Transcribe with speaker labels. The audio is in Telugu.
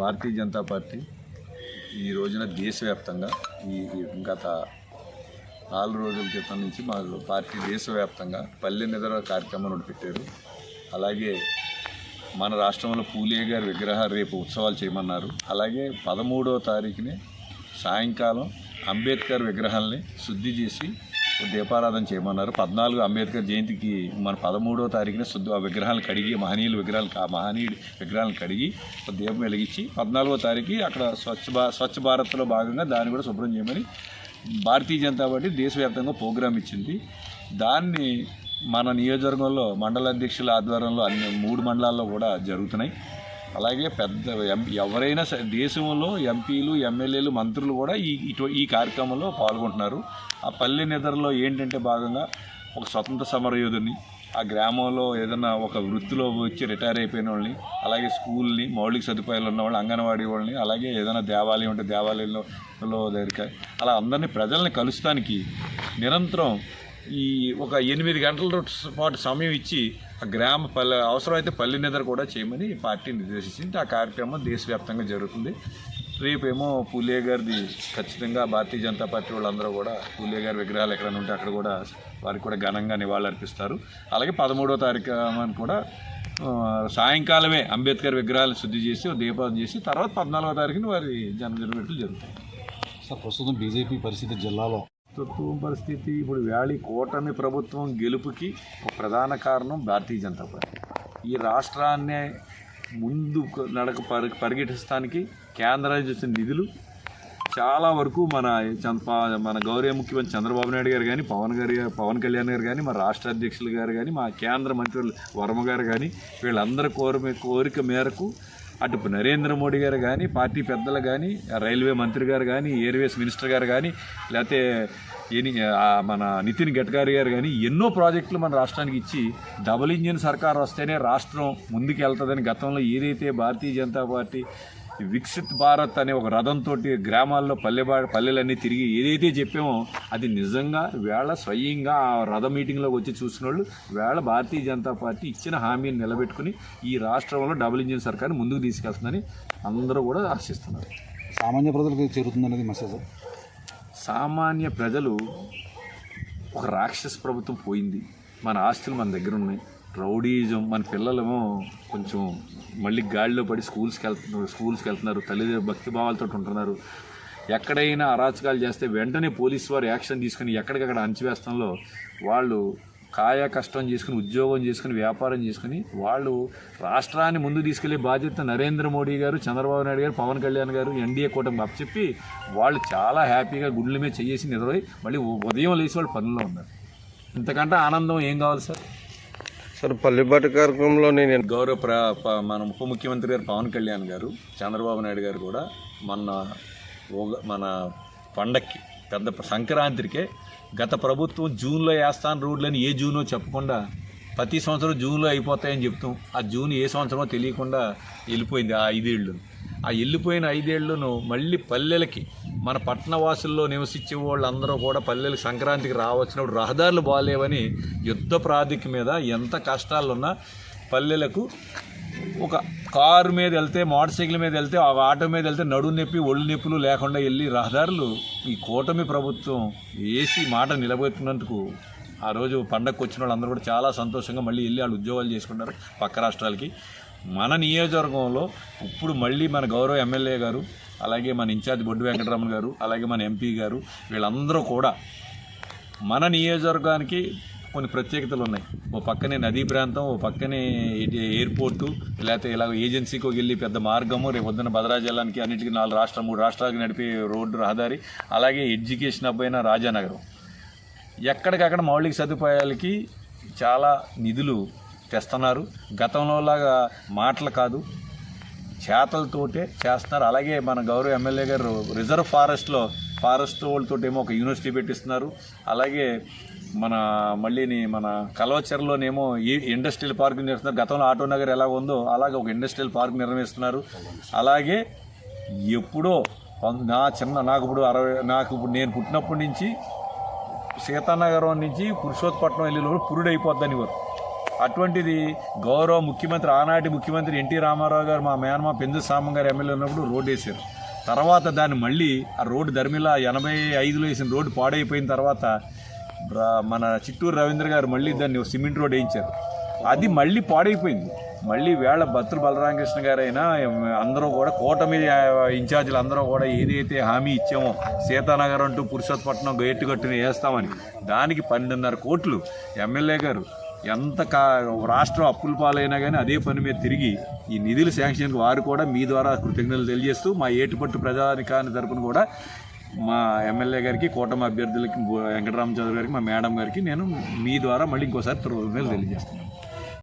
Speaker 1: భారతీయ జనతా పార్టీ ఈ రోజున దేశవ్యాప్తంగా ఈ గత నాలుగు రోజుల క్రితం నుంచి మా పార్టీ దేశవ్యాప్తంగా పల్లె నిద్ర కార్యక్రమం ఒకటి పెట్టారు. అలాగే మన రాష్ట్రంలో పూలే గారి విగ్రహ రేపు ఉత్సవాలు చేయమన్నారు. అలాగే పదమూడవ తారీఖునే సాయంకాలం అంబేద్కర్ విగ్రహాల్ని శుద్ధి చేసి దీపారాధన చేయమన్నారు. పద్నాలుగు అంబేద్కర్ జయంతికి మన పదమూడవ తారీఖున శుద్ధి ఆ విగ్రహాలు కడిగి మహనీయుల విగ్రహాలు ఆ మహనీయుడి విగ్రహాలను కడిగి ఒక దీపం వెలిగించి పద్నాలుగో తారీఖు అక్కడ స్వచ్ఛ భా స్వచ్ఛ భారత్లో భాగంగా దాన్ని కూడా శుభ్రం చేయమని భారతీయ జనతా పార్టీ దేశవ్యాప్తంగా ప్రోగ్రాం ఇచ్చింది. దాన్ని మన నియోజకవర్గంలో మండల అధ్యక్షుల ఆధ్వర్యంలో అన్ని మూడు మండలాల్లో కూడా జరుగుతున్నాయి. అలాగే పెద్ద ఎం ఎవరైనా సరే దేశంలో ఎంపీలు ఎమ్మెల్యేలు మంత్రులు కూడా ఈ ఇటు ఈ కార్యక్రమంలో పాల్గొంటున్నారు. ఆ పల్లె నిద్రలో ఏంటంటే భాగంగా ఒక స్వతంత్ర సమరయోధుని ఆ గ్రామంలో ఏదైనా ఒక వృత్తిలో వచ్చి రిటైర్ అయిపోయిన వాళ్ళని అలాగే స్కూల్ని మౌలిక సదుపాయాలు ఉన్న వాళ్ళు అంగన్వాడీ వాళ్ళని అలాగే ఏదైనా దేవాలయం ఉంటే దేవాలయంలో దగ్గరికి అలా అందరినీ ప్రజల్ని కలుస్తానికి నిరంతరం ఈ ఒక ఎనిమిది గంటల పాటు సమయం ఇచ్చి ఆ గ్రామ పల్లె అవసరమైతే పల్లె నిద్ర కూడా చేయమని పార్టీ నిర్దేశించింది. ఆ కార్యక్రమం దేశవ్యాప్తంగా జరుగుతుంది. రేపేమో పూలే గారిది ఖచ్చితంగా భారతీయ జనతా పార్టీ వాళ్ళందరూ కూడా పూలే గారి విగ్రహాలు ఎక్కడైనా ఉంటే అక్కడ కూడా వారికి కూడా ఘనంగా నివాళులర్పిస్తారు. అలాగే పదమూడవ తారీఖు కూడా సాయంకాలమే అంబేద్కర్ విగ్రహాలను శుద్ధి చేసి ఓ దీపావళి చేసి తర్వాత పద్నాలుగో తారీఖున వారి జన్మదిన జరుగుతాయి.
Speaker 2: సార్ ప్రస్తుతం బీజేపీ పరిస్థితి జిల్లాలో
Speaker 1: తత్వం పరిస్థితి ఇప్పుడు వ్యాళి కూటమి ప్రభుత్వం గెలుపుకి ఒక ప్రధాన కారణం భారతీయ జనతా పార్టీ. ఈ రాష్ట్రాన్ని ముందు నడక పరి పరిగెట్టిస్తానికి కేంద్రానికి చూసిన నిధులు చాలా వరకు మన చంద్ర మన గౌరవ ముఖ్యమంత్రి చంద్రబాబు నాయుడు గారు కానీ పవన్ గారు పవన్ కళ్యాణ్ గారు కానీ మా రాష్ట్ర అధ్యక్షులు గారు కానీ మా కేంద్ర మంత్రులు వర్మ గారు కానీ వీళ్ళందరి కోరిక కోరిక మేరకు అటు నరేంద్ర మోడీ గారు కానీ పార్టీ పెద్దలు కానీ రైల్వే మంత్రి గారు కానీ ఎయిర్వేస్ మినిస్టర్ గారు కానీ లేకపోతే ఎని మన నితిన్ గడ్కరీ గారు కానీ ఎన్నో ప్రాజెక్టులు మన రాష్ట్రానికి ఇచ్చి డబుల్ ఇంజిన్ సర్కార్ వస్తేనే రాష్ట్రం ముందుకు వెళ్తుందని గతంలో ఏదైతే భారతీయ జనతా పార్టీ వికసిత్ భారత్ అనే ఒక రథంతో గ్రామాల్లో పల్లె బా పల్లెలన్నీ తిరిగి ఏదైతే చెప్పామో అది నిజంగా వేళ స్వయంగా ఆ రథ మీటింగ్లోకి వచ్చి చూసిన వాళ్ళు వేళ భారతీయ జనతా పార్టీ ఇచ్చిన హామీని నిలబెట్టుకుని ఈ రాష్ట్రంలో డబుల్ ఇంజిన్ సర్కార్ని ముందుకు తీసుకెళ్తుందని అందరూ కూడా ఆశిస్తున్నారు.
Speaker 2: సామాన్య ప్రజలకు చేరుతుందనేది మెసేజ్.
Speaker 1: సామాన్య ప్రజలు ఒక రాక్షస ప్రభుత్వం పోయింది. మన ఆస్తులు మన దగ్గర ఉన్నాయి. రౌడీజం. మన పిల్లలేమో కొంచెం మళ్ళీ గాడిలో పడి స్కూల్స్కి వెళ్తున్నారు స్కూల్స్కి వెళ్తున్నారు. తల్లిదండ్రులు భక్తి భావాలతో ఉంటున్నారు. ఎక్కడైనా అరాచకాలు చేస్తే వెంటనే పోలీసు వారు యాక్షన్ తీసుకుని ఎక్కడికక్కడ అణచివేస్తంలో వాళ్ళు కాయ కష్టం చేసుకుని ఉద్యోగం చేసుకుని వ్యాపారం చేసుకుని వాళ్ళు రాష్ట్రాన్ని ముందు తీసుకెళ్ళే బాధ్యత నరేంద్ర మోడీ గారు చంద్రబాబు నాయుడు గారు పవన్ కళ్యాణ్ గారు ఎన్డీఏ కూటమి చెప్పి వాళ్ళు చాలా హ్యాపీగా గుండెల మీద చేసి నిద్రపోయి మళ్ళీ ఉదయం లేచి వాళ్ళు పనుల్లో ఉన్నారు. ఇంతకంటే ఆనందం ఏం కావాలి సార్?
Speaker 3: సార్ పల్లెబాటు కార్యక్రమంలో నేను
Speaker 1: గౌరవ ప్ర ప- మన ఉప ముఖ్యమంత్రి గారు పవన్ కళ్యాణ్ గారు చంద్రబాబు నాయుడు గారు కూడా మన మన పండక్కి పెద్ద సంక్రాంతికే గత ప్రభుత్వం జూన్లో వేస్తాను రోడ్లని ఏ జూనో చెప్పకుండా ప్రతి సంవత్సరం జూన్లో అయిపోతాయని చెప్తాం. ఆ జూన్ ఏ సంవత్సరమో తెలియకుండా వెళ్ళిపోయింది ఆ ఐదేళ్ళు ఆ వెళ్ళిపోయిన ఐదేళ్ళను మళ్ళీ పల్లెలకి మన పట్టణవాసుల్లో నివసించే వాళ్ళందరూ కూడా పల్లెలకు సంక్రాంతికి రావచ్చినప్పుడు రహదారులు బాగాలేవని యుద్ధ ప్రాతిక మీద ఎంత కష్టాలున్నా పల్లెలకు ఒక కారు మీద వెళ్తే మోటార్ సైకిల్ మీద వెళ్తే ఆ ఆటో మీద వెళ్తే నడుము నొప్పి ఒళ్ళు నొప్పులు లేకుండా వెళ్ళి రహదారులు ఈ కూటమి ప్రభుత్వం వేసి మాట నిలబెట్టినందుకు ఆ రోజు పండగకు వచ్చిన వాళ్ళందరూ కూడా చాలా సంతోషంగా మళ్ళీ వెళ్ళి వాళ్ళు ఉద్యోగాలు చేసుకుంటారు పక్క రాష్ట్రాలకి. మన నియోజకవర్గంలో ఇప్పుడు మళ్ళీ మన గౌరవ ఎమ్మెల్యే గారు అలాగే మన ఇన్ఛార్జ్ బొడ్డు వెంకటరమణ గారు అలాగే మన ఎంపీ గారు వీళ్ళందరూ కూడా మన నియోజకవర్గానికి కొన్ని ప్రత్యేకతలు ఉన్నాయి. ఓ పక్కనే నదీ ప్రాంతం ఓ పక్కనే ఎయిర్పోర్టు లేకపోతే ఇలా ఏజెన్సీకి వెళ్ళి పెద్ద మార్గము రేపు పొద్దున్న జిల్లానికి అన్నిటికీ నాలుగు రాష్ట్రం మూడు రాష్ట్రాలకు నడిపే రోడ్డు రహదారి అలాగే ఎడ్యుకేషన్ అబ్బాయిన రాజానగరం. ఎక్కడికక్కడ మౌలిక సదుపాయాలకి చాలా నిధులు తెస్తున్నారు గతంలో లాగా మాటలు కాదు. చేతలతోటే చేస్తున్నారు. అలాగే మన గౌరవ ఎమ్మెల్యే గారు రిజర్వ్ ఫారెస్ట్లో ఫారెస్ట్ వాళ్ళతో ఏమో ఒక యూనివర్సిటీ పెట్టిస్తున్నారు. అలాగే మన మళ్ళీని మన కలవచర్లోనేమో ఈ ఇండస్ట్రియల్ పార్క్ నిర్మిస్తున్నారు. గతంలో ఆటో నగర్ ఎలా ఉందో అలాగే ఒక ఇండస్ట్రియల్ పార్క్ నిర్మిస్తున్నారు. అలాగే ఎప్పుడో నా చిన్న నాకు ఇప్పుడు అరవై నాకు ఇప్పుడు నేను పుట్టినప్పటి నుంచి సీతానగరం నుంచి పురుషోత్పట్నం వెళ్ళే లోపల పురుడు అయిపోద్దని వారు. అటువంటిది గౌరవ ముఖ్యమంత్రి ఆనాటి ముఖ్యమంత్రి ఎన్టీ రామారావు గారు మా మేనమా పెందు గారు ఎమ్మెల్యే ఉన్నప్పుడు రోడ్డు వేశారు. తర్వాత దాన్ని మళ్ళీ ఆ రోడ్డు ధర్మిలా ఎనభై ఐదులో వేసిన రోడ్డు పాడైపోయిన తర్వాత మన చిట్టూరు రవీంద్ర గారు మళ్ళీ దాన్ని సిమెంట్ రోడ్ వేయించారు. అది మళ్ళీ పాడైపోయింది. మళ్ళీ వేళ బత్తుల బలరామకృష్ణ గారైనా అందరూ కూడా కూటమి ఇన్ఛార్జీలు అందరూ కూడా ఏదైతే హామీ ఇచ్చామో సీతానగర్ అంటూ పురుషోత్పట్నం గేటు కట్టుని వేస్తామని దానికి పన్నెండున్నర కోట్లు ఎమ్మెల్యే గారు ఎంత కా రాష్ట్రం అప్పుల పాలైనా కానీ అదే పని మీద తిరిగి ఈ నిధులు శాంక్షన్కి వారు కూడా మీ ద్వారా కృతజ్ఞతలు తెలియజేస్తూ మా ఏటుపట్టు ప్రజానికాన్ని తరపున కూడా మా ఎమ్మెల్యే గారికి కూటమి అభ్యర్థులకి వెంకటరామచంద్ర గారికి మా మేడం గారికి నేను మీ ద్వారా మళ్ళీ ఇంకోసారి కృతజ్ఞతలు తెలియజేస్తున్నాను.